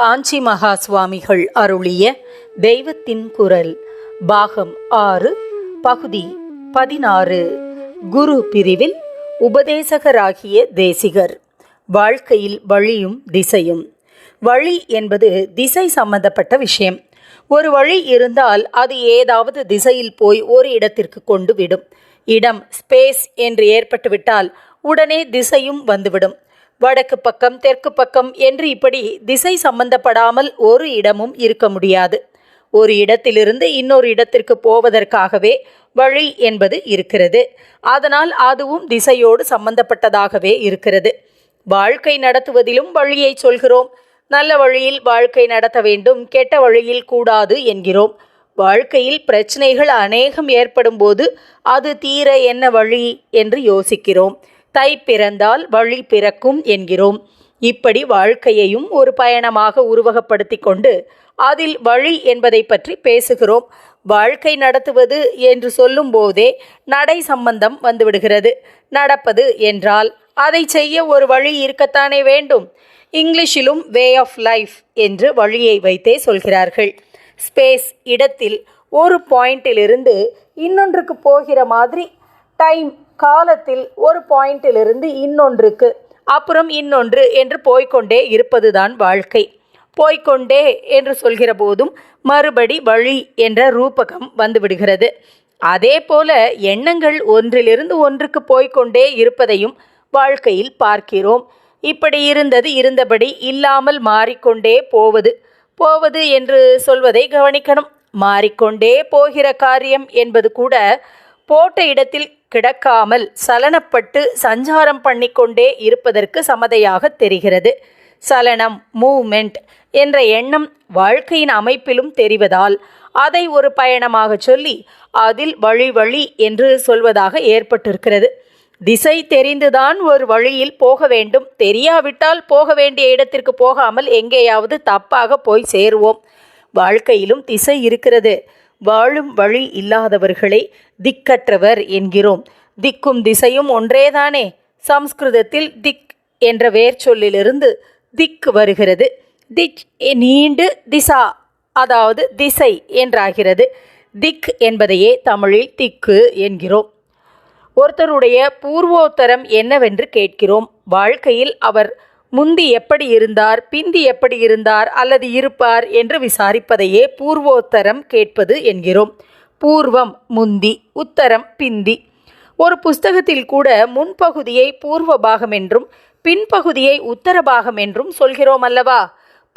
காஞ்சி மகா சுவாமிகள் அருளிய தெய்வத்தின் குரல் பாகம் ஆறு பகுதி பதினாறு. குரு பிரிவில் உபதேசகராகிய தேசிகர். வாழ்க்கையில் வழியும் திசையும். வழி என்பது திசை சம்பந்தப்பட்ட விஷயம். ஒரு வழி இருந்தால் அது ஏதாவது திசையில் போய் ஒரு இடத்திற்கு கொண்டு விடும். இடம் ஸ்பேஸ் என்று ஏற்பட்டுவிட்டால் உடனே திசையும் வந்துவிடும். வடக்கு பக்கம் தெற்கு பக்கம் என்று இப்படி திசை சம்பந்தப்படாமல் ஒரு இடமும் இருக்க முடியாது. ஒரு இடத்திலிருந்து இன்னொரு இடத்திற்கு போவதற்காகவே வழி என்பது இருக்கிறது. அதனால் அதுவும் திசையோடு சம்பந்தப்பட்டதாகவே இருக்கிறது. வாழ்க்கை நடத்துவதிலும் வழியை சொல்கிறோம். நல்ல வழியில் வாழ்க்கை நடத்த வேண்டும் கெட்ட வழியில் கூடாது என்கிறோம். வாழ்க்கையில் பிரச்சனைகள் அநேகம் ஏற்படும் போது அது தீர என்ன வழி என்று யோசிக்கிறோம். தை பிறந்தால் வழி பிறக்கும் என்கிறோம். இப்படி வாழ்க்கையையும் ஒரு பயணமாக உருவகப்படுத்தி கொண்டு அதில் வழி என்பதை பற்றி பேசுகிறோம். வாழ்க்கை நடத்துவது என்று சொல்லும் போதே நடை சம்பந்தம் வந்துவிடுகிறது. நடப்பது என்றால் அதை செய்ய ஒரு வழி இருக்கத்தானே வேண்டும். இங்கிலீஷிலும் வே ஆஃப் லைஃப் என்று வழியை வைத்தே சொல்கிறார்கள். ஸ்பேஸ் இடத்தில் ஒரு பாயிண்டிலிருந்து இன்னொன்றுக்கு போகிற மாதிரி டைம் காலத்தில் ஒரு பாயிண்டிலிருந்து இன்னொன்றுக்கு அப்புறம் இன்னொன்று என்று போய்கொண்டே இருப்பதுதான் வாழ்க்கை. போய்க்கொண்டே என்று சொல்கிற போதும் மறுபடி வழி என்ற ரூபகம் வந்துவிடுகிறது. அதே போல எண்ணங்கள் ஒன்றிலிருந்து ஒன்றுக்கு போய்கொண்டே இருப்பதையும் வாழ்க்கையில் பார்க்கிறோம். இப்படி இருந்தது இருந்தபடி இல்லாமல் மாறிக்கொண்டே போவது. போவது என்று சொல்வதை கவனிக்கணும். மாறிக்கொண்டே போகிற காரியம் என்பது கூட போட்ட இடத்தில் கிடக்காமல் சலனப்பட்டு சஞ்சாரம் பண்ணிக்கொண்டே இருப்பதற்கு சமதையாக தெரிகிறது. சலனம் மூமெண்ட் என்ற எண்ணம் வாழ்க்கையின் அமைப்பிலும் தெரிவதால் அதை ஒரு பயணமாக சொல்லி அதில் வழி வழி என்று சொல்வதாக ஏற்பட்டிருக்கிறது. திசை தெரிந்துதான் ஒரு வழியில் போக வேண்டும். தெரியாவிட்டால் போக வேண்டிய இடத்திற்கு போகாமல் எங்கேயாவது தப்பாக போய் சேருவோம். வாழ்க்கையிலும் திசை இருக்கிறது. வாழும் வழி இல்லாதவர்களை திக்கற்றவர் என்கிறோம். திக்கும் திசையும் ஒன்றேதானே? சம்ஸ்கிருதத்தில் திக் என்ற வேர்ச்சொல்லிலிருந்து திக் வருகிறது. திக் நீண்டு திசா அதாவது திசை என்றாகிறது. திக் என்பதையே தமிழில் திக்கு என்கிறோம். ஒருத்தருடைய பூர்வோத்தரம் என்னவென்று கேட்கிறோம். வாழ்க்கையில் அவர் முந்தி எப்படி இருந்தார் பிந்தி எப்படி இருந்தார் அல்லது இருப்பார் என்று விசாரிப்பதையே பூர்வோத்தரம் கேட்பது என்கிறோம். பூர்வம் முந்தி உத்தரம் பிந்தி. ஒரு புஸ்தகத்தில் கூட முன்பகுதியை பூர்வ பாகம் என்றும் பின்பகுதியை உத்தர பாகம் என்றும் சொல்கிறோம் அல்லவா?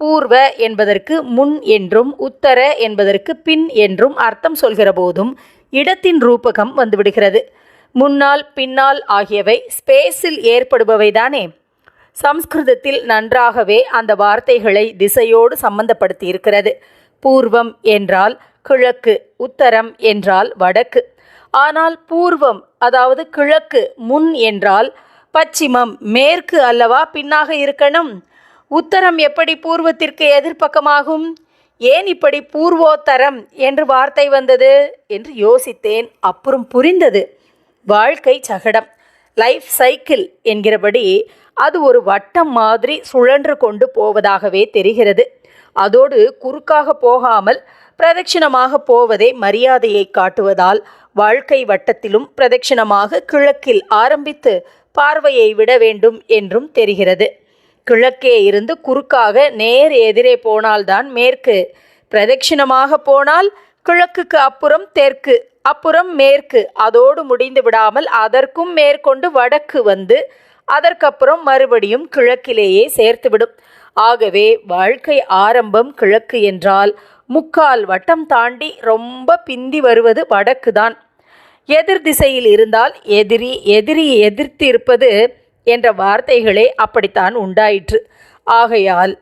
பூர்வ என்பதற்கு முன் என்றும் உத்தர என்பதற்கு பின் என்றும் அர்த்தம் சொல்கிற போதும் இடத்தின் ரூபகம் வந்துவிடுகிறது. முன்னால் பின்னால் ஆகியவை ஸ்பேஸில் ஏற்படுபவைதானே சம்ஸ்கிருதத்தில் நன்றாகவே அந்த வார்த்தைகளை திசையோடு சம்பந்தப்படுத்தி இருக்கிறது பூர்வம் என்றால் கிழக்கு உத்தரம் என்றால் வடக்கு. ஆனால் பூர்வம் அதாவது கிழக்கு முன் என்றால் பச்சிமம் மேற்கு அல்லவா பின்னாக இருக்கணும்? உத்தரம் எப்படி பூர்வத்திற்கு எதிர்ப்பக்கமாகும்? ஏன் இப்படி பூர்வோத்தரம் என்று வார்த்தை வந்தது என்று யோசித்தேன். அப்புறம் புரிந்தது. வாழ்க்கை சகடம் லைஃப் சைக்கிள் என்கிறபடி அது ஒரு வட்டம் மாதிரி சுழன்று கொண்டு போவதாகவே தெரிகிறது. அதோடு குறுக்காக போகாமல் பிரதட்சிணமாக போவதே மரியாதையை காட்டுவதால் வாழ்க்கை வட்டத்திலும் பிரதட்சிணமாக கிழக்கில் ஆரம்பித்து பார்வையை விட வேண்டும் என்றும் தெரிகிறது. கிழக்கே இருந்து குறுக்காக நேர் எதிரே போனால்தான் மேற்கு. பிரதட்சிணமாக போனால் கிழக்குக்கு அப்புறம் தெற்கு அப்புறம் மேற்கு. அதோடு முடிந்து விடாமல் அதற்கும் மேற்கொண்டு வடக்கு வந்து அதற்கப்புறம் மறுபடியும் கிழக்கிலேயே சேர்த்துவிடும். ஆகவே வாழ்க்கை ஆரம்பம் கிழக்கு என்றால் முக்கால் வட்டம் தாண்டி ரொம்ப பிந்தி வருவது வடக்கு தான் எதிர் திசையில் இருந்தால் எதிரி எதிரி எதிர்த்து இருப்பது என்ற வார்த்தைகளே அப்படித்தான் உண்டாயிற்று. ஆகையால்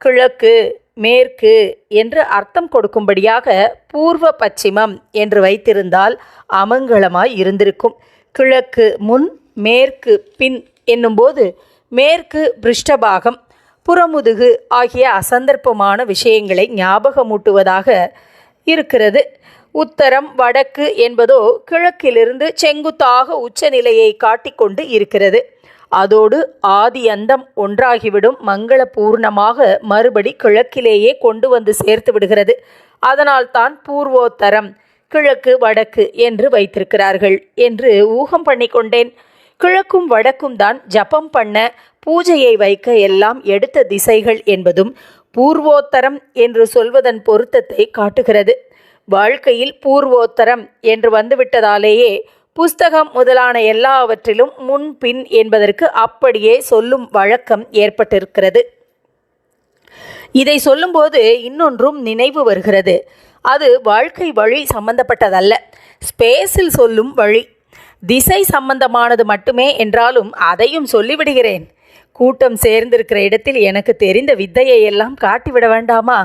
கிழக்கு மேற்கு என்று அர்த்தம் கொடுக்கும்படியாக பூர்வ பச்சிமம் என்று வைத்திருந்தால் அமங்கலமாய் இருந்திருக்கும். கிழக்கு முன் மேற்கு பின் என்னும்போது மேற்கு பிருஷ்டபாகம் புறமுதுகு ஆகிய அசந்தர்ப்பமான விஷயங்களை ஞாபகமூட்டுவதாக இருக்கிறது. உத்தரம் வடக்கு என்பதோ கிழக்கிலிருந்து செங்குத்தாக உச்சநிலையை காட்டிக்கொண்டு இருக்கிறது. அதோடு ஆதி அந்தம் ஒன்றாகிவிடும். மங்களபூர்ணமாக மறுபடி கிழக்கிலேயே கொண்டு வந்து சேர்த்து விடுகிறது. அதனால்தான் பூர்வோத்தரம் கிழக்கு வடக்கு என்று வைத்திருக்கிறார்கள் என்று ஊகம் பண்ணி கொண்டேன் கிழக்கும் வடக்கும் தான் ஜபம் பண்ண பூஜையை வைக்க எல்லாம் எடுத்த திசைகள் என்பதும் பூர்வோத்தரம் என்று சொல்வதன் பொருத்தத்தை காட்டுகிறது. வாழ்க்கையில் பூர்வோத்தரம் என்று வந்துவிட்டதாலேயே புஸ்தகம் முதலான எல்லாவற்றிலும் முன்பின் என்பதற்கு அப்படியே சொல்லும் வழக்கம் ஏற்பட்டிருக்கிறது. இதை சொல்லும்போது இன்னொன்றும் நினைவு வருகிறது. அது வாழ்க்கை வழி சம்பந்தப்பட்டதல்ல. ஸ்பேஸில் சொல்லும் வழி. திசை சம்பந்தமானது மட்டுமே என்றாலும் அதையும் சொல்லிவிடுகிறேன். கூட்டம் சேர்ந்திருக்கிற இடத்தில் எனக்கு தெரிந்த வித்தையை எல்லாம் காட்டிவிட வேண்டாமா?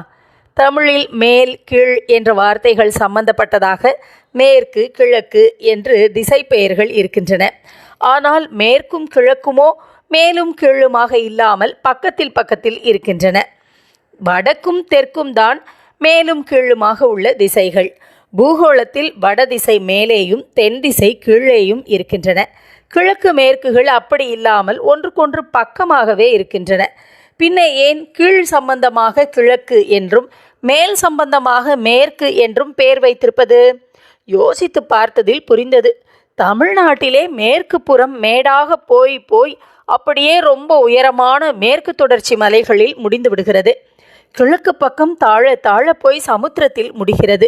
தமிழில் மேல் கீழ் என்ற வார்த்தைகள் சம்பந்தப்பட்டதாக மேற்கு கிழக்கு என்று திசை பெயர்கள் இருக்கின்றன. ஆனால் மேற்கும் கிழக்குமோ மேலும் கீழுமாக இல்லாமல் பக்கத்தில் பக்கத்தில் இருக்கின்றன. வடக்கும் தெற்கும் தான் மேலும் கீழுமாக உள்ள திசைகள். பூகோளத்தில் வடதிசை மேலேயும் தென் திசை கீழேயும் இருக்கின்றன. கிழக்கு மேற்குகள் அப்படி இல்லாமல் ஒன்றுக்கொன்று பக்கமாகவே இருக்கின்றன. பின்ன ஏன் கீழ் சம்பந்தமாக கிழக்கு என்றும் மேல் சம்பந்தமாக மேற்கு என்றும் பெயர் வைத்திருப்பது? யோசித்து பார்த்ததில் புரிந்தது. தமிழ்நாட்டிலே மேற்கு புறம் மேடாக போய் போய் அப்படியே ரொம்ப உயரமான மேற்கு தொடர்ச்சி மலைகளில் முடிந்து விடுகிறது. கிழக்கு பக்கம் தாழ தாழ போய் சமுத்திரத்தில் முடிகிறது.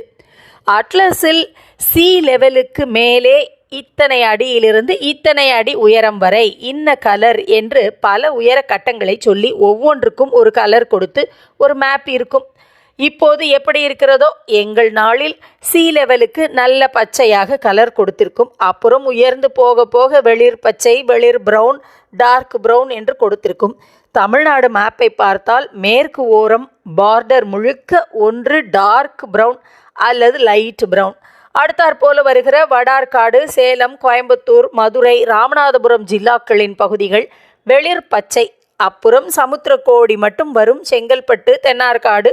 அட்லஸில் சி லெவலுக்கு மேலே இத்தனை அடியிலிருந்து இத்தனை அடி உயரம் வரை இன்ன கலர் என்று பல உயர கட்டங்களை சொல்லி ஒவ்வொன்றுக்கும் ஒரு கலர் கொடுத்து ஒரு மேப் இருக்கும். இப்போது எப்படி இருக்கிறதோ எங்கள் நாளில் சி லெவலுக்கு நல்ல பச்சையாக கலர் கொடுத்திருக்கும். அப்புறம் உயர்ந்து போக போக வெளிர் பச்சை வெளிர் ப்ரௌன் டார்க் ப்ரௌன் என்று கொடுத்திருக்கும். தமிழ்நாடு மேப்பை பார்த்தால் மேற்கு ஓரம் பார்டர் முழுக்க ஒன்று டார்க் ப்ரௌன் அல்லது லைட் ப்ரௌன் அடுத்தாற்போல வருகிற வடார்காடு சேலம் கோயம்புத்தூர் மதுரை ராமநாதபுரம் ஜில்லாக்களின் பகுதிகள் வெளிர் பச்சை. அப்புறம் சமுத்திரக்கோடி மட்டும் வரும் செங்கல்பட்டு தென்னார்காடு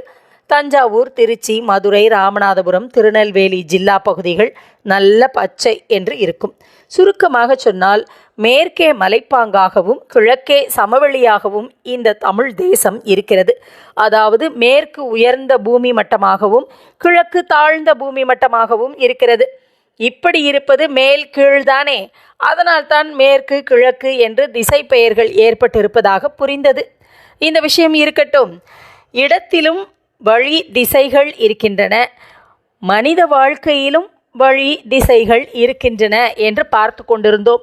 தஞ்சாவூர் திருச்சி மதுரை ராமநாதபுரம் திருநெல்வேலி ஜில்லா பகுதிகள் நல்ல பச்சை என்று இருக்கும். சுருக்கமாக சொன்னால் மேற்கே மலைப்பாங்காகவும் கிழக்கே சமவெளியாகவும் இந்த தமிழ் தேசம் இருக்கிறது. அதாவது மேற்கு உயர்ந்த பூமி மட்டமாகவும் கிழக்கு தாழ்ந்த பூமி மட்டமாகவும் இருக்கிறது. இப்படி இருப்பது மேல் கீழ்தானே. அதனால்தான் மேற்கு கிழக்கு என்று திசை பெயர்கள் ஏற்பட்டிருப்பதாக புரிந்தது. இந்த விஷயம் இருக்கட்டும். இடத்திலும் வழி திசைகள் இருக்கின்றன. மனித வாழ்க்கையிலும் வழி திசைகள் இருக்கின்றன என்று பார்த்து கொண்டிருந்தோம்.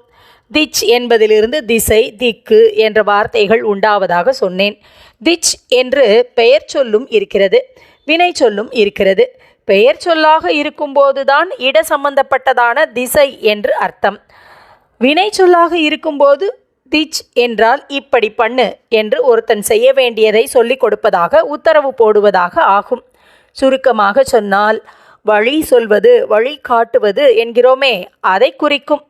திச் என்பதிலிருந்து திசை திக்கு என்ற வார்த்தைகள் உண்டாவதாக சொன்னேன். திச் என்று பெயர் சொல்லும் இருக்கிறது வினை சொல்லும் இருக்கிறது. பெயர் சொல்லாக இருக்கும்போதுதான் இட சம்பந்தப்பட்டதான திசை என்று அர்த்தம். வினை சொல்லாக இருக்கும்போது திச் என்றால் இப்படி பண்ணு என்று ஒருத்தன் செய்ய வேண்டியதை சொல்லிக் கொடுப்பதாக உத்தரவு போடுவதாக ஆகும். சுருக்கமாக சொன்னால் வழி சொல்வது வழி காட்டுவது என்கிறோமே அதை குறிக்கும்.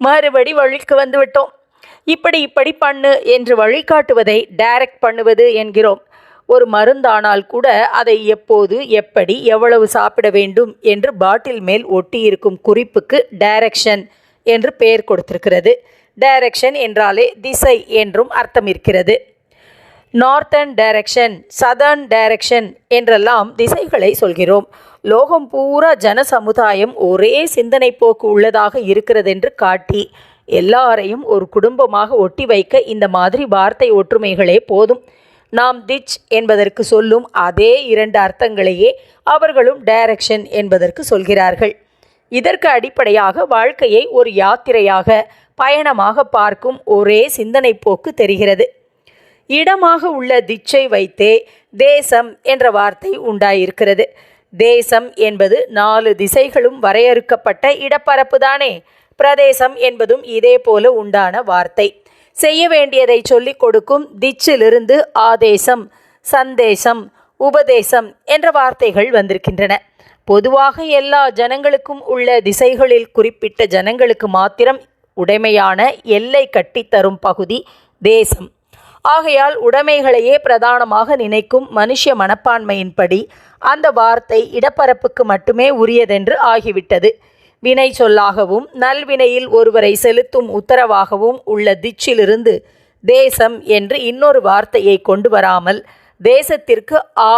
மறுபடி வழிக்கு வந்துவிட்டோம். இப்படி இப்படி பண்ணு என்று வழிகாட்டுவதை டைரக்ட் பண்ணுவது என்கிறோம். ஒரு மருந்தானால் கூட அதை எப்போது எப்படி எவ்வளவு சாப்பிட வேண்டும் என்று பாட்டில் மேல் ஒட்டியிருக்கும் குறிப்புக்கு டைரக்ஷன் என்று பெயர் கொடுத்திருக்கிறது. டைரக்ஷன் என்றாலே திசை என்றும் அர்த்தம் இருக்கிறது நார்த்தன் டைரக்ஷன் சதர்ன் டைரக்ஷன் என்றெல்லாம் திசைகளை சொல்கிறோம். லோகம் பூரா ஜன சமுதாயம் ஒரே சிந்தனை போக்கு உள்ளதாக இருக்கிறதென்று காட்டி எல்லாரையும் ஒரு குடும்பமாக ஒட்டி வைக்க இந்த மாதிரி வார்த்தை ஒற்றுமைகளே போதும். நாம் திச் என்பதற்கு சொல்லும் அதே இரண்டு அர்த்தங்களையே அவர்களும் டைரக்ஷன் என்பதற்கு சொல்கிறார்கள். இதற்கு அடிப்படையாக வாழ்க்கையை ஒரு யாத்திரையாக பயணமாக பார்க்கும் ஒரே சிந்தனை போக்கு தெரிகிறது. இடமாக உள்ள திச்சை வைத்தே தேசம் என்ற வார்த்தை உண்டாயிருக்கிறது. தேசம் என்பது நாலு திசைகளும் வரையறுக்கப்பட்ட இடப்பரப்பு தானே பிரதேசம் என்பதும் இதே போல உண்டான வார்த்தை. செய்ய வேண்டியதை சொல்லிக் கொடுக்கும் திச்சிலிருந்து ஆதேசம் சந்தேசம் உபதேசம் என்ற வார்த்தைகள் வந்திருக்கின்றன. பொதுவாக எல்லா ஜனங்களுக்கும் உள்ள திசைகளில் குறிப்பிட்ட ஜனங்களுக்கு மாத்திரம் உடைமையான எல்லை கட்டித்தரும் பகுதி தேசம். ஆகையால் உடைமைகளையே பிரதானமாக நினைக்கும் மனுஷ மனப்பான்மையின்படி அந்த வார்த்தை இடப்பரப்புக்கு மட்டுமே உரியதென்று ஆகிவிட்டது. வினை சொல்லாகவும் நல்வினையில் ஒருவரை செலுத்தும் உத்தரவாகவும் உள்ள திச்சிலிருந்து தேசம் என்று இன்னொரு வார்த்தையை கொண்டு வராமல் தேசத்திற்கு ஆ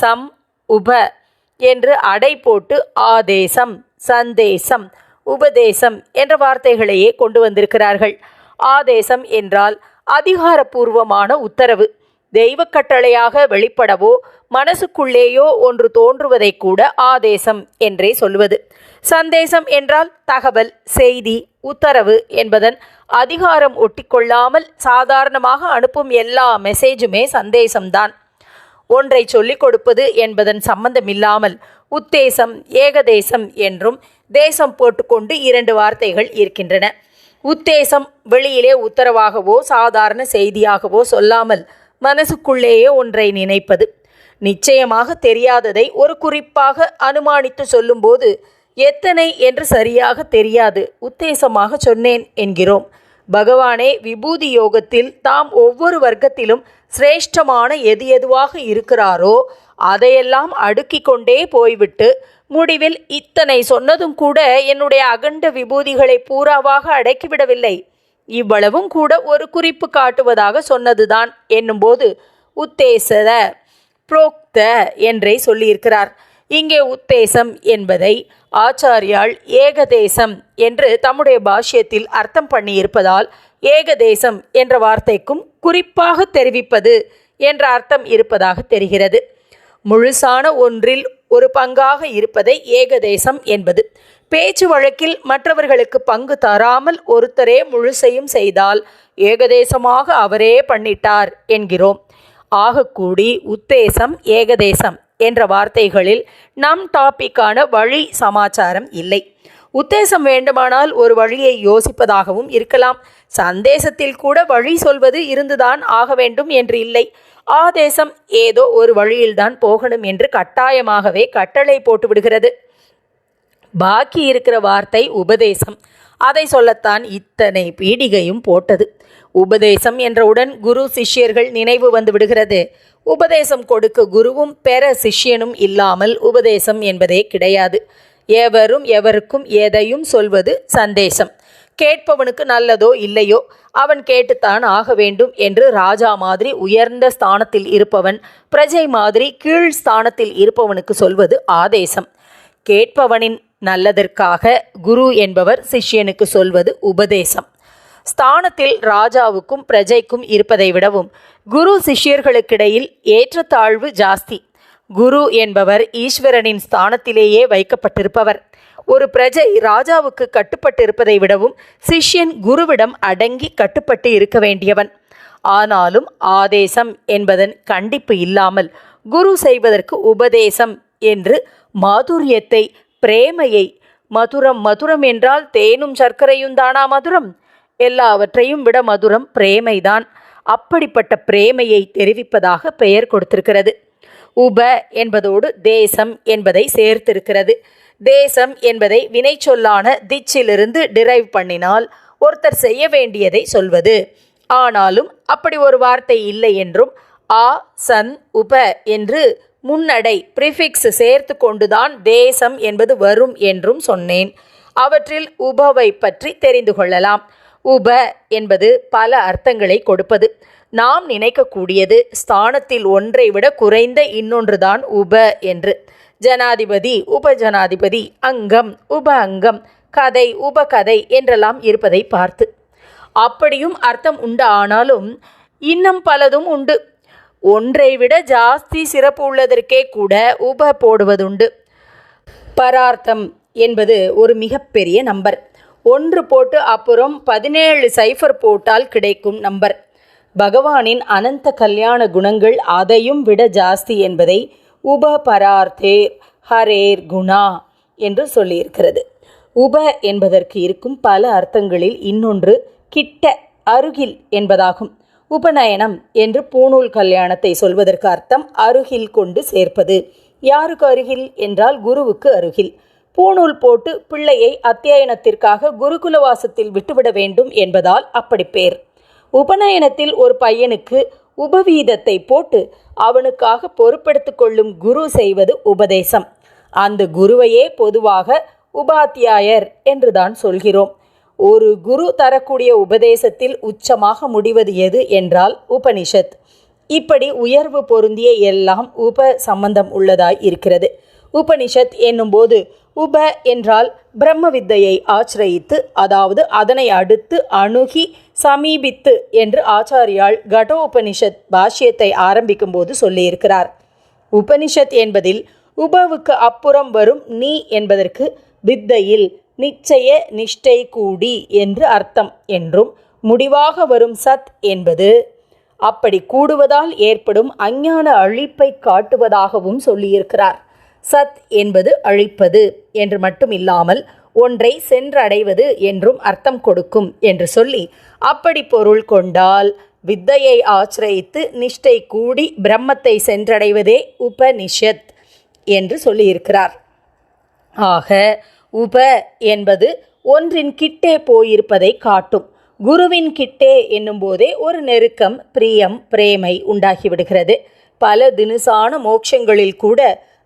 சம் உப என்று அடை போட்டு ஆதேசம் சந்தேசம் உபதேசம் என்ற வார்த்தைகளையே கொண்டு வந்திருக்கிறார்கள். ஆதேசம் என்றால் அதிகாரப்பூர்வமான உத்தரவு. தெய்வ கட்டளையாக வெளிப்படவோ மனசுக்குள்ளேயோ ஒன்று தோன்றுவதை கூட ஆதேசம் என்றே சொல்வது சந்தேசம் என்றால் தகவல் செய்தி உத்தரவு என்பதன் அதிகாரம் ஒட்டிக்கொள்ளாமல் சாதாரணமாக அனுப்பும் எல்லா மெசேஜுமே சந்தேசம்தான். ஒன்றை சொல்லிக் கொடுப்பது என்பதன் சம்பந்தமில்லாமல் உத்தேசம் ஏகதேசம் என்றும் தேசம் போட்டுக்கொண்டு இரண்டு வார்த்தைகள் இருக்கின்றன. உத்தேசம் வெளியிலே உத்தரவாகவோ சாதாரண செய்தியாகவோ சொல்லாமல் மனசுக்குள்ளேயே ஒன்றை நினைப்பது. நிச்சயமாக தெரியாததை ஒரு குறிப்பாக அனுமானித்து சொல்லும்போது எத்தனை என்று சரியாக தெரியாது உத்தேசமாக சொன்னேன் என்கிறோம். பகவானே விபூதி யோகத்தில் தாம் ஒவ்வொரு வர்க்கத்திலும் சிரேஷ்டமான எது எதுவாக இருக்கிறாரோ அதையெல்லாம் அடுக்கி கொண்டே போய்விட்டு முடிவில் இத்தனை சொன்னதும் கூட என்னுடைய அகண்ட விபூதிகளை பூராவாக அடக்கிவிடவில்லை. இவ்வளவும் கூட ஒரு குறிப்பு காட்டுவதாக சொன்னதுதான் என்னும்போது உத்தேசத புரோக்த என்றே சொல்லியிருக்கிறார். இங்கே உத்தேசம் என்பதை ஆச்சாரியால் ஏகதேசம் என்று தம்முடைய பாஷ்யத்தில் அர்த்தம் பண்ணியிருப்பதால் ஏகதேசம் என்ற வார்த்தைக்கும் குறிப்பாக தெரிவிப்பது என்ற அர்த்தம் இருப்பதாக தெரிகிறது. முழுசான ஒன்றில் ஒரு பங்காக இருப்பதை ஏகதேசம் என்பது. பேச்சு வழக்கில் மற்றவர்களுக்கு பங்கு தராமல் ஒருத்தரே முழுசையும் செய்தால் ஏகதேசமாக அவரே பண்ணிட்டார் என்கிறோம். ஆகக்கூடி உத்தேசம் ஏகதேசம் என்ற வார்த்தைகளில் நம் டாப்பிக்கான வழி சமாச்சாரம் இல்லை. உத்தேசம் வேண்டுமானால் ஒரு வழியை யோசிப்பதாகவும் இருக்கலாம். சந்தேசத்தில் கூட வழி சொல்வது இருந்துதான் ஆக வேண்டும் என்று இல்லை. ஆதேசம் ஏதோ ஒரு வழியில்தான் போகணும் என்று கட்டாயமாகவே கட்டளை போட்டு விடுகிறது பாக்கி இருக்கிற வார்த்தை உபதேசம். அதை சொல்லத்தான் இத்தனை பீடிகையும் போட்டது. உபதேசம் என்றவுடன் குரு சிஷ்யர்கள் நினைவு வந்து விடுகிறது. உபதேசம் கொடுக்க குருவும் பெற சிஷ்யனும் இல்லாமல் உபதேசம் என்பதே கிடையாது. எவரும் எவருக்கும் எதையும் சொல்வது சந்தேசம். கேட்பவனுக்கு நல்லதோ இல்லையோ அவன் கேட்டுத்தான் ஆக வேண்டும் என்று ராஜா மாதிரி உயர்ந்த ஸ்தானத்தில் இருப்பவன் பிரஜை மாதிரி கீழ் ஸ்தானத்தில் இருப்பவனுக்கு சொல்வது ஆதேசம். கேட்பவனின் நல்லதற்காக குரு என்பவர் சிஷ்யனுக்கு சொல்வது உபதேசம். ஸ்தானத்தில் ராஜாவுக்கும் பிரஜைக்கும் இருப்பதை விடவும் குரு சிஷ்யர்களுக்கிடையில் ஏற்றத்தாழ்வு ஜாஸ்தி. குரு என்பவர் ஈஸ்வரனின் ஸ்தானத்திலேயே வைக்கப்பட்டிருப்பவர். ஒரு பிரஜை ராஜாவுக்கு கட்டுப்பட்டு இருப்பதை விடவும் சிஷ்யன் குருவிடம் அடங்கி கட்டுப்பட்டு இருக்க வேண்டியவன். ஆனாலும் ஆதேசம் என்பதன் கண்டிப்பு இல்லாமல் குரு செய்வதற்கு உபதேசம் என்று மாதுரியத்தை பிரேமையை. மதுரம் மதுரம் என்றால் தேனும் சர்க்கரையும் தானா மதுரம்? எல்லாவற்றையும் விட மதுரம் பிரேமைதான். அப்படிப்பட்ட பிரேமையை தெரிவிப்பதாக பெயர் கொடுத்திருக்கிறது. உப என்பதோடு தேசம் என்பதை சேர்த்திருக்கிறது. தேசம் என்பதை வினைச்சொல்லான திச்சிலிருந்து டிரைவ் பண்ணினால் ஒருத்தர் செய்ய வேண்டியதை சொல்வது. ஆனாலும் அப்படி ஒரு வார்த்தை இல்லை என்றும் ஆ சன் உப என்று முன்னடை ப்ரிஃபிக்ஸ் சேர்த்து கொண்டுதான் தேசம் என்பது வரும் என்றும் சொன்னேன். அவற்றில் உபவை பற்றி தெரிந்து கொள்ளலாம். உப என்பது பல அர்த்தங்களை கொடுப்பது. நாம் நினைக்கக்கூடியது ஸ்தானத்தில் ஒன்றை விட குறைந்த இன்னொன்றுதான் உப என்று. ஜனாதிபதி உபஜனாதிபதி அங்கம் உப அங்கம் கதை உபகதை என்றெல்லாம் இருப்பதை பார்த்து. அப்படியும் அர்த்தம் உண்டு ஆனாலும் இன்னும் பலதும் உண்டு. ஒன்றை விட ஜாஸ்தி சிறப்பு உள்ளதற்கே கூட உப போடுவதுண்டு. பரார்த்தம் என்பது ஒரு மிகப்பெரிய நம்பர். ஒன்று போட்டு அப்புறம் பதினேழு சைஃபர் போட்டால் கிடைக்கும் நம்பர். பகவானின் அனந்த கல்யாண குணங்கள் அதையும் விட ஜாஸ்தி என்பதை உப பரார்த்தேர் ஹரேர் குணா என்று சொல்லியிருக்கிறது. உப என்பதற்கு இருக்கும் பல அர்த்தங்களில் இன்னொன்று கிட்ட அருகில் என்பதாகும். உபநயனம் என்று பூணூல் கல்யாணத்தை சொல்வதற்கு அர்த்தம் அருகில் கொண்டு சேர்ப்பது. யாருக்கு அருகில் என்றால் குருவுக்கு அருகில். பூணூல் போட்டு பிள்ளையை அத்தியாயனத்திற்காக குருகுலவாசத்தில் விட்டுவிட வேண்டும் என்பதால் அப்படி பேர். உபநயனத்தில் ஒரு பையனுக்கு உபவீதத்தை போட்டு அவனுக்காக பொறுப்பெடுத்து கொள்ளும் குரு செய்வது உபதேசம். அந்த குருவையே பொதுவாக உபாத்தியாயர் என்றுதான் சொல்கிறோம். ஒரு குரு தரக்கூடிய உபதேசத்தில் உச்சமாக முடிவது எது என்றால் உபனிஷத். இப்படி உயர்வு பொருந்திய எல்லாம் உப சம்பந்தம் உள்ளதாய் இருக்கிறது. உபனிஷத் என்னும்போது உப என்றால் பிரம்ம வித்தையை ஆச்சிரயித்து அதாவது அதனை அடுத்து அணுகி சமீபித்து என்று ஆச்சாரியால் கடோபனிஷத் பாஷ்யத்தை ஆரம்பிக்கும் போது சொல்லியிருக்கிறார். உபனிஷத் என்பதில் உபவுக்கு அப்புறம் வரும் நீ என்பதற்கு வித்தையில் நிச்சய நிஷ்டை கூடி என்று அர்த்தம் என்றும் முடிவாக வரும் சத் என்பது அப்படி கூடுவதால் ஏற்படும் அஞ்ஞான அழிப்பை காட்டுவதாகவும் சொல்லியிருக்கிறார். சத் என்பது அழிப்பது என்று மட்டுமில்லாமல் ஒன்றை சென்றடைவது என்றும் அர்த்தம் கொடுக்கும் என்று சொல்லி அப்படி பொருள் கொண்டால் வித்தையை ஆசிரயித்து நிஷ்டை கூடி பிரம்மத்தை சென்றடைவதே உபனிஷத் என்று சொல்லியிருக்கிறார். ஆக உப என்பது ஒன்றின் கிட்டே போயிருப்பதை காட்டும். குருவின் கிட்டே என்னும்போதே ஒரு நெருக்கம் பிரியம் பிரேமை உண்டாகிவிடுகிறது. பல தினுசான மோட்சங்களில் கூட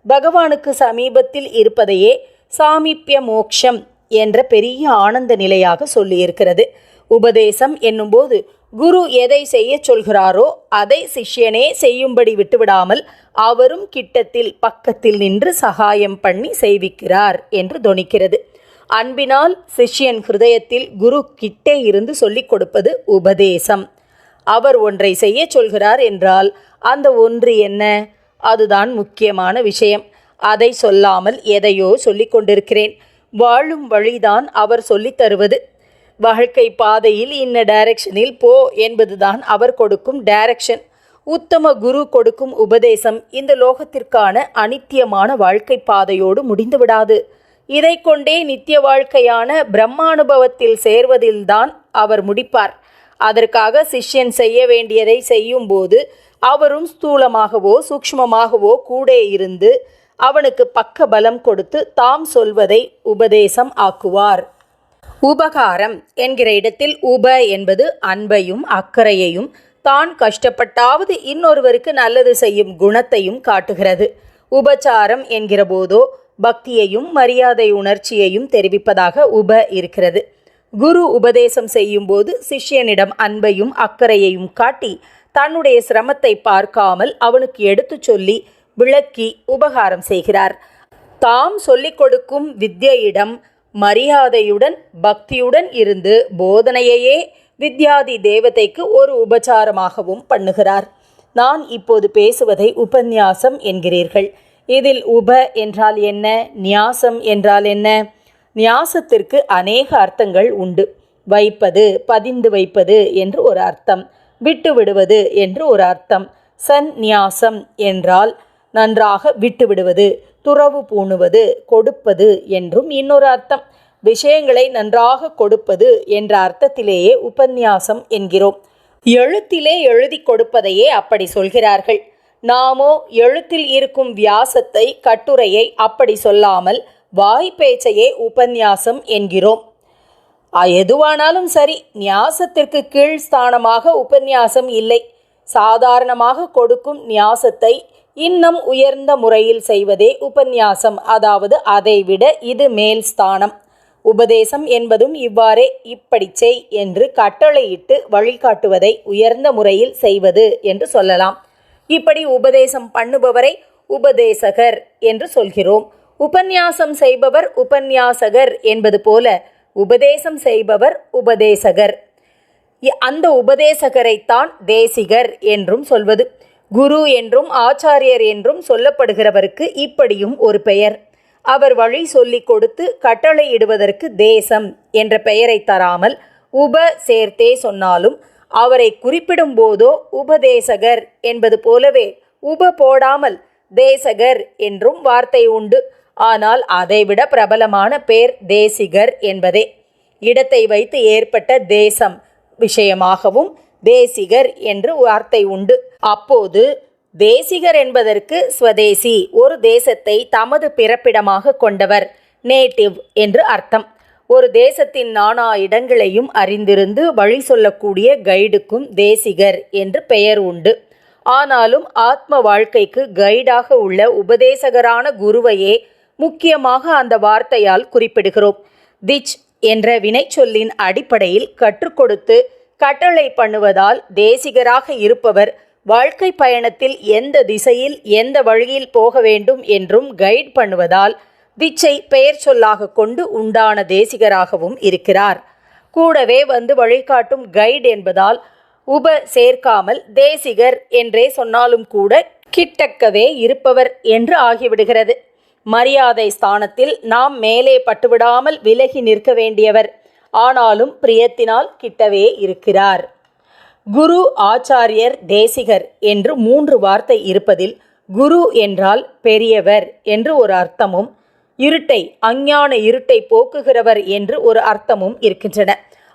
பகவானுக்கு சமீபத்தில் இருப்பதையே சாமீப்பிய மோக்ஷம் என்ற பெரிய ஆனந்த நிலையாக சொல்லியிருக்கிறது. உபதேசம் என்னும்போது குரு எதை செய்ய சொல்கிறாரோ அதை சிஷ்யனே செய்யும்படி விட்டுவிடாமல் அவரும் கிட்டத்தில் பக்கத்தில் நின்று சகாயம் பண்ணி செய்விக்கிறார் என்று தொனிக்கிறது அன்பினால் சிஷ்யன் ஹிருதயத்தில் குரு கிட்டே இருந்து சொல்லிக் கொடுப்பது உபதேசம். அவர் ஒன்றை செய்ய சொல்கிறார் என்றால் அந்த ஒன்று என்ன? அதுதான் முக்கியமான விஷயம். அதை சொல்லாமல் எதையோ சொல்லிக் கொண்டிருக்கிறேன். வாழும் வழிதான் அவர் சொல்லித் தருவது. வாழ்க்கை பாதையில் இன்ன டைரக்ஷனில் போ என்பதுதான் அவர் கொடுக்கும் டைரக்ஷன் உத்தம குரு கொடுக்கும் உபதேசம் இந்த லோகத்திற்கான அனித்தியமான வாழ்க்கை பாதையோடு முடிந்துவிடாது இதை கொண்டே நித்திய வாழ்க்கையான பிரம்மானுபவத்தில் சேர்வதில்தான் அவர் முடிப்பார். அதற்காக சிஷ்யன் செய்ய வேண்டியதை செய்யும்போது அவரும் ஸ்தூலமாகவோ சூக்ஷ்மமாகவோ கூட இருந்து அவனுக்கு பக்க பலம் கொடுத்து தாம் சொல்வதை உபதேசம் ஆக்குவார். உபகாரம் என்கிற இடத்தில் உப என்பது அன்பையும் அக்கறையையும் தான் கஷ்டப்பட்டாவது இன்னொருவருக்கு நல்லது செய்யும் குணத்தையும் காட்டுகிறது. உபச்சாரம் என்கிற போதோ பக்தியையும் மரியாதை உணர்ச்சியையும் தெரிவிப்பதாக உப இருக்கிறது. குரு உபதேசம் செய்யும்போது சிஷ்யனிடம் அன்பையும் அக்கறையையும் காட்டி தன்னுடைய சிரமத்தை பார்க்காமல் அவனுக்கு எடுத்துச் சொல்லி விளக்கி உபகாரம் செய்கிறார். தாம் சொல்லிக் கொடுக்கும் வித்யையிடம் மரியாதையுடன் பக்தியுடன் இருந்து போதனையையே வித்யாதி தேவதைக்கு ஒரு உபச்சாரமாகவும் பண்ணுகிறார். நான் இப்போது பேசுவதை உபநியாசம் என்கிறீர்கள். இதில் உப என்றால் என்ன? நியாசம் என்றால் என்ன? நியாசத்திற்கு அநேக அர்த்தங்கள் உண்டு. வைப்பது பதிந்து வைப்பது என்று ஒரு அர்த்தம். விட்டு விடுவது என்று ஒரு அர்த்தம். சந்நியாசம் என்றால் நன்றாக விட்டு விடுவது. துறவு பூணுவது கொடுப்பது என்றும் இன்னொரு அர்த்தம். விஷயங்களை நன்றாக கொடுப்பது என்ற அர்த்தத்திலேயே உபந்நியாசம் என்கிறோம். எழுத்திலே எழுதி கொடுப்பதையே அப்படி சொல்கிறார்கள். நாமோ எழுத்தில் இருக்கும் வியாசத்தை கட்டுரையை அப்படி சொல்லாமல் வாய் பேச்சையே என்கிறோம். எதுவானாலும் சரி நியாசத்திற்கு கீழ் ஸ்தானமாக உபன்யாசம் இல்லை. சாதாரணமாக கொடுக்கும் நியாசத்தை இன்னும் உயர்ந்த முறையில் செய்வதே உபன்யாசம். அதாவது அதைவிட இது மேல் ஸ்தானம். உபதேசம் என்பதும் இவ்வாறே இப்படி செய் என்று கட்டளையிட்டு வழிகாட்டுவதை உயர்ந்த முறையில் செய்வது என்று சொல்லலாம். இப்படி உபதேசம் பண்ணுபவரை உபதேசகர் என்று சொல்கிறோம். உபன்யாசம் செய்பவர் உபன்யாசகர் என்பது போல உபதேசம் செய்பவர் உபதேசகர். அந்த உபதேசகரைத்தான் தேசிகர் என்றும் சொல்வது. குரு என்றும் ஆச்சாரியர் என்றும் சொல்லப்படுகிறவருக்கு இப்படியும் ஒரு பெயர். அவர் வழி சொல்லிக் கொடுத்து கட்டளையிடுவதற்கு தேசம் என்ற பெயரை தராமல் உப சேர்த்தே சொன்னாலும் அவரை குறிப்பிடும் போதோ உபதேசகர் என்பது போலவே உப போடாமல் தேசகர் என்றும் வார்த்தை உண்டு. ஆனால் அதைவிட பிரபலமான பேர் தேசிகர் என்பதே. இடத்தை வைத்து ஏற்பட்ட தேசம் விஷயமாகவும் தேசிகர் என்று வார்த்தை உண்டு. அப்போது தேசிகர் என்பதற்கு ஸ்வதேசி ஒரு தேசத்தை தமது பிறப்பிடமாக கொண்டவர் நேட்டிவ் என்று அர்த்தம். ஒரு தேசத்தின் நானா இடங்களையும் அறிந்திருந்து வழி சொல்லக்கூடிய கைடுக்கும் தேசிகர் என்று பெயர் உண்டு. ஆனாலும் ஆத்ம வாழ்க்கைக்கு கைடாக உள்ள உபதேசகரான குருவையே முக்கியமாக அந்த வார்த்தையால் குறிப்பிடுகிறோம். திச் என்ற வினைச்சொல்லின் அடிப்படையில் கற்றுக்கொடுத்து கட்டளை பண்ணுவதால் தேசிகராக இருப்பவர் வாழ்க்கை பயணத்தில் எந்த திசையில் எந்த வழியில் போக வேண்டும் என்றும் கைட் பண்ணுவதால் திச்சை பெயர் சொல்லாக கொண்டு உண்டான தேசிகராகவும் இருக்கிறார். கூடவே வந்து வழிகாட்டும் கைடு என்பதால் உப சேர்க்காமல் தேசிகர் என்றே சொன்னாலும் கூட கிட்டக்கவே இருப்பவர் என்று ஆகிவிடுகிறது. மரியாதை ஸ்தானத்தில் நாம் மேலே பட்டுவிடாமல் விலகி நிற்க வேண்டியவர் ஆனாலும் பிரியத்தினால் கிட்டவே இருக்கிறார். குரு ஆச்சாரியர் தேசிகர் என்று மூன்று வார்த்தை இருப்பதில் குரு என்றால் பெரியவர் என்று ஒரு அர்த்தமும் இருட்டை அஞ்ஞான இருட்டை போக்குகிறவர் என்று ஒரு அர்த்தமும் இருக்கின்றன.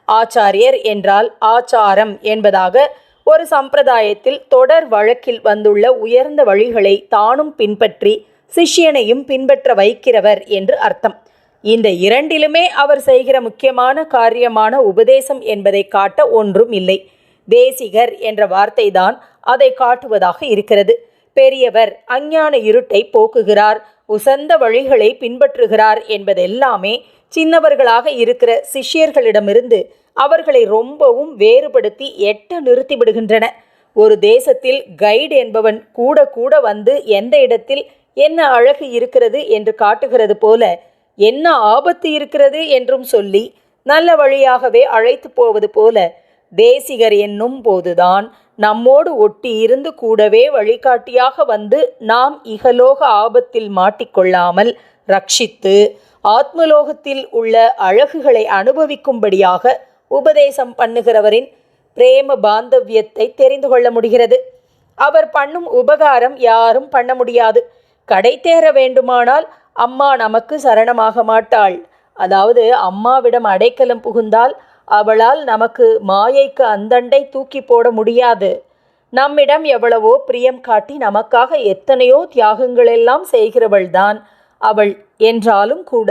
ஆச்சாரியர் என்றால் ஆச்சாரம் என்பதாக ஒரு சம்பிரதாயத்தில் தொடர் வழக்கில் வந்துள்ள உயர்ந்த வழிகளை தானும் பின்பற்றி சிஷ்யனையும் பின்பற்ற வைக்கிறவர் என்று அர்த்தம். இந்த இரண்டிலுமே அவர் செய்கிற முக்கியமான காரியமான உபதேசம் என்பதை காட்ட ஒன்றும் இல்லை. தேசிகர் என்ற வார்த்தைதான் அதை காட்டுவதாக இருக்கிறது. பெரியவர் அஞ்ஞான இருட்டை போக்குகிறார் உசந்த வழிகளை பின்பற்றுகிறார் என்பதெல்லாமே சின்னவர்களாக இருக்கிற சிஷ்யர்களிடமிருந்து அவர்களை ரொம்பவும் வேறுபடுத்தி எட்ட நிறுத்திவிடுகின்றன. ஒரு தேசத்தில் கைடு என்பவன் கூட கூட வந்து எந்த இடத்தில் என்ன அழகு இருக்கிறது என்று காட்டுகிறது போல என்ன ஆபத்து இருக்கிறது என்றும் சொல்லி நல்ல வழியாகவே அழைத்து போவது போல தேசிகர் என்னும் போதுதான் நம்மோடு ஒட்டி இருந்து கூடவே வழிகாட்டியாக வந்து நாம் இகலோக ஆபத்தில் மாட்டிக்கொள்ளாமல் ரட்சித்து ஆத்மலோகத்தில் உள்ள அழகுகளை அனுபவிக்கும்படியாக உபதேசம் பண்ணுகிறவரின் பிரேம பாந்தவியத்தை தெரிந்து கொள்ள முடிகிறது. அவர் பண்ணும் உபகாரம் யாரும் பண்ண முடியாது. கடை தேர வேண்டுமானால் அம்மா நமக்கு சரணமாக மாட்டாள். அதாவது அம்மாவிடம் அடைக்கலம் புகுந்தால் அவளால் நமக்கு மாயைக்கு அந்தண்டை தூக்கி போட முடியாது. நம்மிடம் எவ்வளவோ பிரியம் காட்டி நமக்காக எத்தனையோ தியாகங்களெல்லாம் செய்கிறவள்தான் அவள். என்றாலும் கூட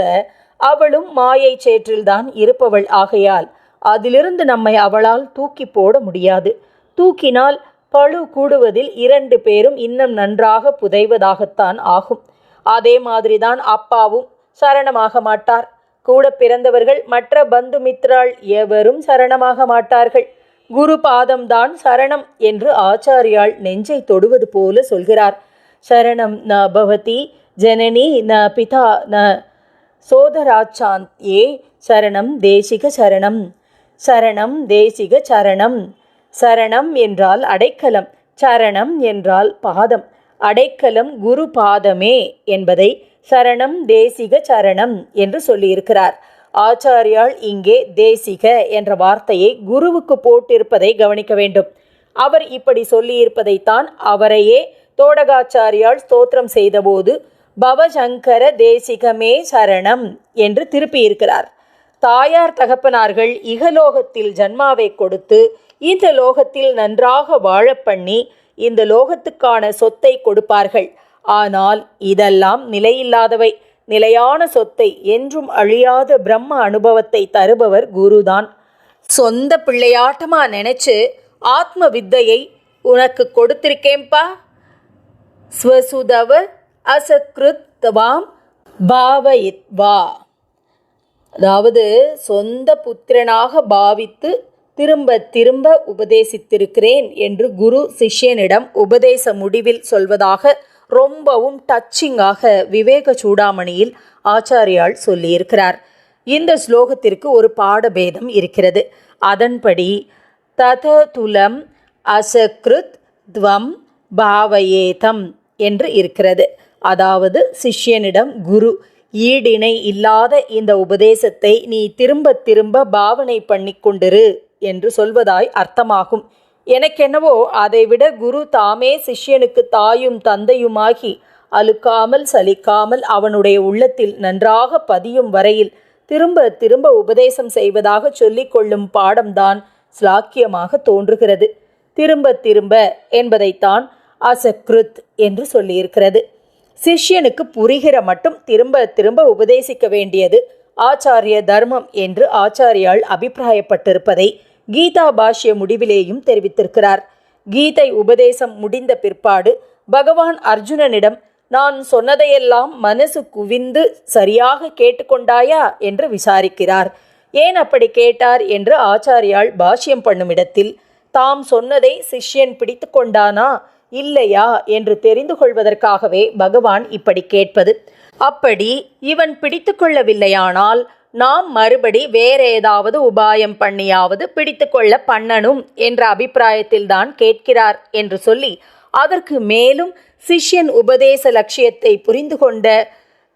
அவளும் மாயை சேற்றில்தான் இருப்பவள் ஆகையால் அதிலிருந்து நம்மை அவளால் தூக்கி போட முடியாது. தூக்கினால் பழு கூடுவதில் இரண்டு பேரும் இன்னும் நன்றாக புதைவதாகத்தான் ஆகும். அதே மாதிரிதான் அப்பாவும் சரணமாக மாட்டார். கூட பிறந்தவர்கள் மற்ற பந்து மித்ரால் எவரும் சரணமாக மாட்டார்கள். குரு பாதம்தான் சரணம் என்று ஆச்சாரியால் நெஞ்சை தொடுவது போல சொல்கிறார். சரணம் ந பவதி ஜனனி ந பிதா ந சோதராச்சாந்த் ஏ சரணம் தேசிக சரணம். சரணம் தேசிக சரணம். சரணம் என்றால் அடைக்கலம் சரணம் என்றால் பாதம். அடைக்கலம் குரு பாதமே என்பதை சரணம் தேசிக சரணம் என்று சொல்லியிருக்கிறார். ஆச்சாரியால் இங்கே தேசிக என்ற வார்த்தையை குருவுக்கு போட்டிருப்பதை கவனிக்க வேண்டும். அவர் இப்படி சொல்லியிருப்பதைத்தான் அவரையே தோடகாச்சாரியால் ஸ்தோத்திரம் செய்தபோது பவசங்கர தேசிகமே சரணம் என்று திருப்பியிருக்கிறார். தாயார் தகப்பனார்கள் இகலோகத்தில் ஜன்மாவை கொடுத்து இந்த லோகத்தில் நன்றாக வாழ பண்ணி இந்த லோகத்துக்கான சொத்தை கொடுப்பார்கள். ஆனால் இதெல்லாம் நிலையில்லாதவை. நிலையான சொத்தை என்றும் அழியாத பிரம்ம அனுபவத்தை தருபவர் குருதான். சொந்த பிள்ளையாட்டமா நினைச்சு ஆத்ம வித்தையை உனக்கு கொடுத்திருக்கேன்பா. ஸ்வசுதவ அசக்ருத்வாம் பாவயித்வா. அதாவது சொந்த புத்திரனாக பாவித்து திரும்ப திரும்ப உபதேசித்திருக்கிறேன் என்று குரு சிஷ்யனிடம் உபதேச முடிவில் சொல்வதாக ரொம்பவும் டச்சிங்காக விவேக சூடாமணியில் ஆச்சாரியால் சொல்லியிருக்கிறார். இந்த ஸ்லோகத்திற்கு ஒரு பாடபேதம் இருக்கிறது. அதன்படி தததுலம் அசக்ருத் துவம் பாவயேதம் என்று இருக்கிறது. அதாவது சிஷ்யனிடம் குரு ஈடிணை இல்லாத இந்த உபதேசத்தை நீ திரும்ப திரும்ப பாவனை பண்ணி கொண்டிரு. என்று சொல்வதாய் அர்த்தமாகும். எனக்கென்னவோ அதைவிட குரு தாமே சிஷ்யனுக்கு தாயும் தந்தையுமாகி அழுக்காமல் சலிக்காமல் அவனுடைய உள்ளத்தில் நன்றாக பதியும் வரையில் திரும்ப திரும்ப உபதேசம் செய்வதாக சொல்லிக் கொள்ளும் பாடம்தான் ஸ்லாக்கியமாக தோன்றுகிறது. திரும்ப திரும்ப என்பதைத்தான் அசக்ருத் என்று சொல்லியிருக்கிறது. சிஷ்யனுக்கு புரிகிற மட்டும் திரும்ப திரும்ப உபதேசிக்க வேண்டியது ஆச்சாரிய தர்மம் என்று ஆச்சாரியால் அபிப்பிராயப்பட்டிருப்பதை கீதா பாஷ்ய முடிவிலேயும் தெரிவித்திருக்கிறார். கீதை உபதேசம் முடிந்த பிற்பாடு பகவான் அர்ஜுனனிடம் நான் சொன்னதையெல்லாம் மனசு குவிந்து சரியாக கேட்டுக்கொண்டாயா? என்று விசாரிக்கிறார். ஏன் அப்படி கேட்டார்? என்று ஆச்சாரியால் பாஷ்யம் பண்ணும் இடத்தில் தாம் சொன்னதை சிஷ்யன் பிடித்து கொண்டானா? இல்லையா? என்று தெரிந்து கொள்வதற்காகவே பகவான் இப்படி கேட்பது. அப்படி இவன் பிடித்து கொள்ளவில்லையானால் நாம் மறுபடி வேற ஏதாவது உபாயம் பண்ணியாவது பிடித்து கொள்ள பண்ணணும் என்ற அபிப்பிராயத்தில்தான் கேட்கிறார் என்று சொல்லி அதற்கு மேலும் சிஷ்யன் உபதேச லட்சியத்தை புரிந்து கொண்ட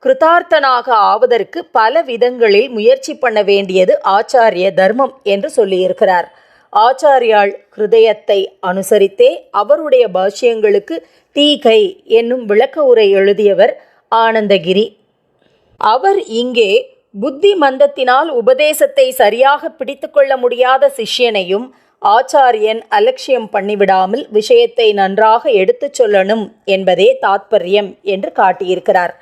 கிருதார்த்தனாக ஆவதற்கு பல விதங்களில் முயற்சி பண்ண வேண்டியது ஆச்சாரிய தர்மம் என்று சொல்லியிருக்கிறார். ஆச்சாரியாள் ஹிருதயத்தை அனுசரித்தே அவருடைய பாஷ்யங்களுக்கு தீகை என்னும் விளக்க உரை எழுதியவர் ஆனந்தகிரி. அவர் இங்கே புத்தி மந்தத்தினால் உபதேசத்தை சரியாக பிடித்து கொள்ள முடியாத சிஷ்யனையும் ஆச்சாரியன் அலட்சியம் பண்ணிவிடாமல் விஷயத்தை நன்றாக எடுத்துச் சொல்லணும் என்பதே தாத்பரியம் என்று காட்டியிருக்கிறார்.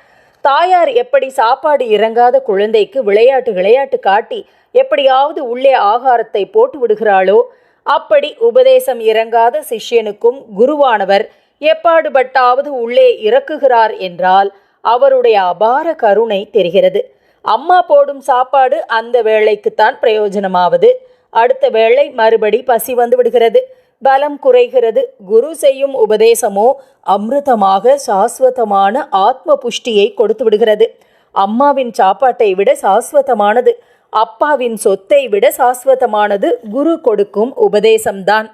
தாயார் எப்படி சாப்பாடு இறங்காத குழந்தைக்கு விளையாட்டு விளையாட்டு காட்டி எப்படியாவது உள்ளே ஆகாரத்தை போட்டு விடுகிறாளோ அப்படி உபதேசம் இறங்காத சிஷ்யனுக்கும் குருவானவர் எப்பாடுபட்டாவது உள்ளே இறக்குகிறார் என்றால் அவருடைய அபார கருணை தெரிகிறது. அம்மா போடும் சாப்பாடு அந்த வேளைக்குத்தான் பிரயோஜனமாவது. அடுத்த வேளை மறுபடி பசி வந்து விடுகிறது. பலம் குறைகிறது. குரு செய்யும் உபதேசமோ அமிர்தமாக சாஸ்வதமான ஆத்ம புஷ்டியை கொடுத்து விடுகிறது. அம்மாவின் சாப்பாட்டை விட சாஸ்வதமானது. அப்பாவின் சொத்தை விட சாஸ்வதமானது குரு கொடுக்கும் உபதேசம்தான்.